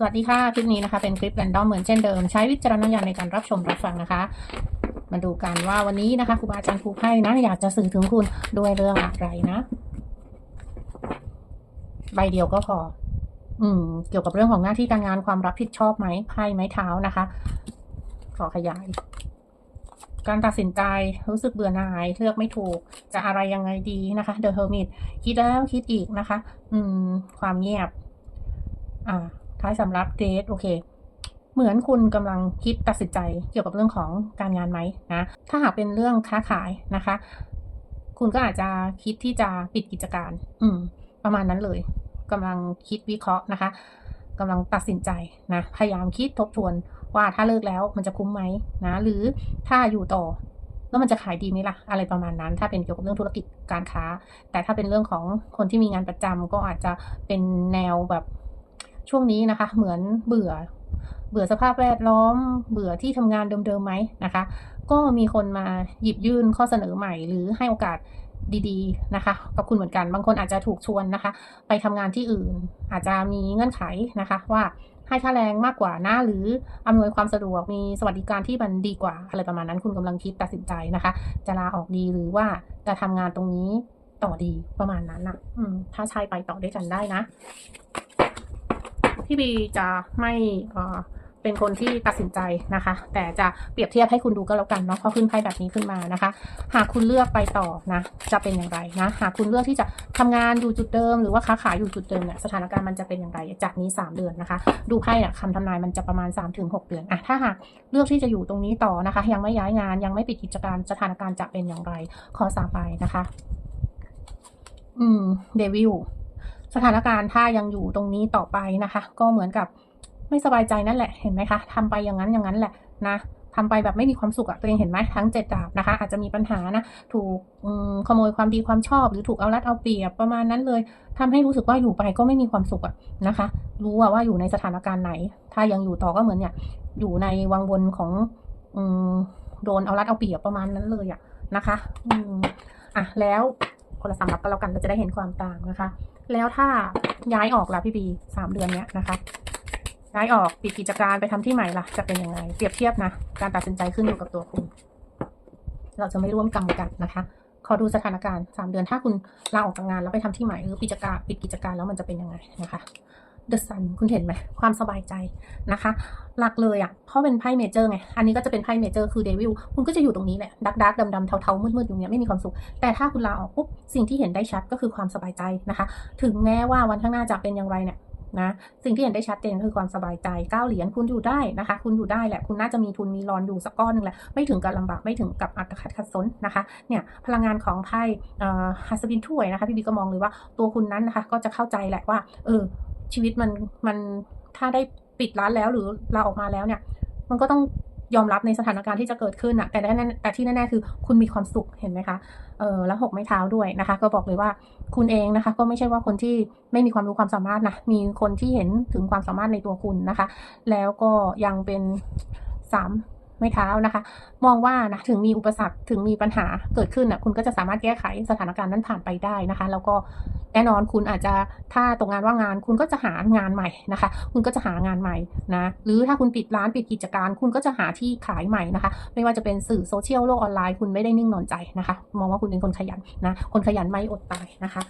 สวัสดีค่ะ คลิปนี้นะคะ เป็นคลิปแรนดอมเหมือนเช่นเดิม ใช้วิจารณญาณในการรับชมรับฟังนะคะ มาดูกันว่าวันนี้นะคะครูบาอาจารย์ครูไพ่นะ อยากจะสื่อถึงคุณด้วยเรื่องอะไรนะ ใบเดียวก็พอ อืม เกี่ยวกับเรื่องของหน้าที่การงานความรับผิดชอบไหมไพ่ไม้เท้านะคะ ขอขยาย การตัดสินใจรู้สึกเบื่อหน่าย เลือกไม่ถูก จะอะไรยังไงดีนะคะ The Hermit คิดแล้วคิดอีกนะคะ อืม ความเงียบ อ่า ท้ายสำรับเดทโอเค เหมือนคุณกำลังคิดตัดสินใจเกี่ยวกับเรื่องของการงานไหมนะ ถ้าหากเป็นเรื่องค้าขายนะคะ คุณก็อาจจะคิดที่จะปิดกิจการ อืม ประมาณนั้นเลยกำลังคิดวิเคราะห์นะคะกำลังตัดสินใจนะ พยายามคิดทบทวนว่าถ้าเลิกแล้วมันจะคุ้มไหมนะ หรือถ้าอยู่ต่อแล้วมันจะขายดีไหมล่ะ อะไรประมาณนั้น ถ้าเป็นเกี่ยวกับเรื่องธุรกิจการค้า แต่ถ้าเป็นเรื่องของคนที่มีงานประจำก็อาจจะเป็นแนวแบบ ช่วงนี้นะคะ เหมือนเบื่อ เบื่อสภาพแวดล้อม เบื่อที่ทำงานเดิมๆไหมนะคะ ก็มีคนมาหยิบยื่นข้อเสนอใหม่ หรือให้โอกาสดีๆนะคะ กับคุณเหมือนกัน บางคนอาจจะถูกชวนนะคะ ไปทำงานที่อื่น อาจจะมีเงื่อนไขนะคะ ว่าให้ค่าแรงมากกว่านะหรืออำนวยความสะดวกมีสวัสดิการที่มันดีกว่า อะไรประมาณนั้นคุณกำลังคิดตัดสินใจนะคะ จะลาออกดีหรือว่าจะทำงานตรงนี้ต่อดีประมาณนั้นนะอืม ถ้าใช่ไปต่อด้วยกันได้นะ พี่บีจะไม่เป็นคนที่ตัดสินใจนะคะ แต่จะเปรียบเทียบให้คุณดูก็แล้วกันเนาะเพราะขึ้นไพ่แบบนี้ขึ้นมานะคะ หากคุณเลือกไปต่อนะจะเป็นอย่างไรนะหากคุณเลือกที่จะทำงานอยู่จุดเดิม หรือว่าค้าขายอยู่จุดเดิมเนี่ยสถานการณ์มันจะเป็นอย่างไรจากนี้ 3 เดือนนะคะ ดูไพ่อะคำทำนายมันจะประมาณ 3-6 เดือนอะถ้าหากเลือกที่จะอยู่ตรงนี้ต่อนะคะ ยังไม่ย้ายงานยังไม่ปิดกิจการสถานการณ์จะเป็นอย่างไรขอสาไปนะคะ อืมเดวิล สถานการณ์ถ้ายังอยู่ตรงนี้ต่อไปนะคะ ก็เหมือนกับไม่สบายใจนั่นแหละเห็นไหมคะทำไปอย่างนั้นอย่างนั้นแหละนะทำไปแบบไม่มีความสุขอะตัวเองเห็นไหมทั้งเจ็ดดาบนะคะ อาจจะมีปัญหานะถูกขโมยความดีความชอบ หรือถูกเอารัดเอาเปรียบประมาณนั้นเลยทำให้รู้สึกว่าอยู่ไปก็ไม่มีความสุขอะนะคะ รู้ว่าว่าอยู่ในสถานการณ์ไหน ถ้ายังอยู่ต่อก็เหมือนเนี่ยอยู่ในวังวนของอืโดนเอารัดเอาเปรียบประมาณนั้นเลยอะนะคะ อืมอะแล้วคนละสำรับก็แล้วกันเราจะได้เห็นความต่างนะคะ แล้วถ้าย้ายออกล่ะพี่บีสามเดือนเนี้ยนะคะ ย้ายออกปิดกิจการไปทำที่ใหม่ล่ะ จะเป็นยังไง เปรียบเทียบนะ การตัดสินใจขึ้นอยู่กับตัวคุณ เราจะไม่ร่วมกรรมกันนะคะ ขอดูสถานการณ์สามเดือน ถ้าคุณลาออกจากงานแล้วไปทำที่ใหม่หรือปิดกิจการปิดกิจการแล้วมันจะเป็นยังไงนะคะ The Sun คุณเห็นไหมความสบายใจนะคะ หลักเลยอะ่ะเพราะเป็นไพ่เมเจอร์ไง อันนี้ก็จะเป็นไพ่เมเจอร์คือเดวิลคุณก็จะอยู่ตรงนี้แหละดักดักดำดำเทาเทามืดมืดอยู่เนี้ยไม่มีความสุข แต่ถ้าคุณลาออกปุ๊บสิ่งที่เห็นได้ชัดก็คือความสบายใจนะคะ ถึงแม้ว่าวันข้างหน้าจะเป็นอย่างไรเนี่ยนะสิ่งที่เห็นได้ชัดเจนคือความสบายใจเก้าเหรียญคุณอยู่ได้นะคะ คุณอยู่ได้แหละคุณน่าจะมีทุนมีรอนอยู่สักก้อนหนึ่งแหละไม่ถึงกับลำบากไม่ถึงกับอัตคัดขัดสนนะคะเนี่ยพลังงานของไพ่ฮัสบินถ้วยนะคะพี่บีก็มองเลยว่าตัวคุณนั้นนะคะก็จะเข้าใจแหละว่าเออ ชีวิตมันมันถ้าได้ปิดร้านแล้วหรือลาออกมาแล้วเนี่ย มันก็ต้องยอมรับในสถานการณ์ที่จะเกิดขึ้นอะแต่แน่ๆแต่ที่แน่ๆคือคุณมีความสุขเห็นไหมคะเออแล้วหกไม้เท้าด้วยนะคะ ก็บอกเลยว่าคุณเองนะคะ ก็ไม่ใช่ว่าคนที่ไม่มีความรู้ความสามารถนะมีคนที่เห็นถึงความสามารถในตัวคุณนะคะ แล้วก็ยังเป็นสาม ไม้เท้านะคะ มองว่านะถึงมีอุปสรรคถึงมีปัญหาเกิดขึ้นอะคุณก็จะสามารถแก้ไขสถานการณ์นั้นผ่านไปได้นะคะ แล้วก็แน่นอนคุณอาจจะถ้าตกงานว่างงาน คุณก็จะหางานใหม่นะคะ คุณก็จะหางานใหม่นะหรือถ้าคุณปิดร้านปิดกิจการ คุณก็จะหาที่ขายใหม่นะคะ ไม่ว่าจะเป็นสื่อโซเชียลโลกออนไลน์คุณไม่ได้นิ่งนอนใจนะคะ มองว่าคุณเป็นคนขยันนะคนขยันไม่อดตายนะคะ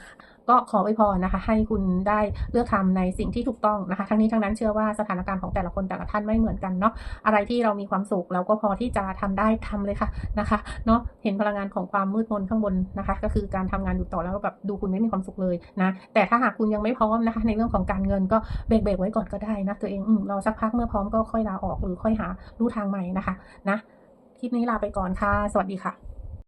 ก็ขอไว้พรนะคะ ให้คุณได้เลือกทำในสิ่งที่ถูกต้องนะคะ ทั้งนี้ทั้งนั้นเชื่อว่าสถานการณ์ของแต่ละคนแต่ละท่านไม่เหมือนกันเนาะอะไรที่เรามีความสุขเราก็พอที่จะทำได้ทำเลยค่ะนะคะเนาะเห็นพลังงานของความมืดมนข้างบนนะคะ ก็คือการทำงานอยู่ต่อแล้วแบบดูคุณไม่มีความสุขเลยนะแต่ถ้าหากคุณยังไม่พร้อมนะคะ ในเรื่องของการเงินก็เบรกเบรกไว้ก่อนก็ได้นะตัวเองอืมรอสักพักเมื่อพร้อมก็ค่อยลาออกหรือค่อยหาลู่ทางใหม่นะคะนะคลิปนี้ลาไปก่อนค่ะ สวัสดีค่ะ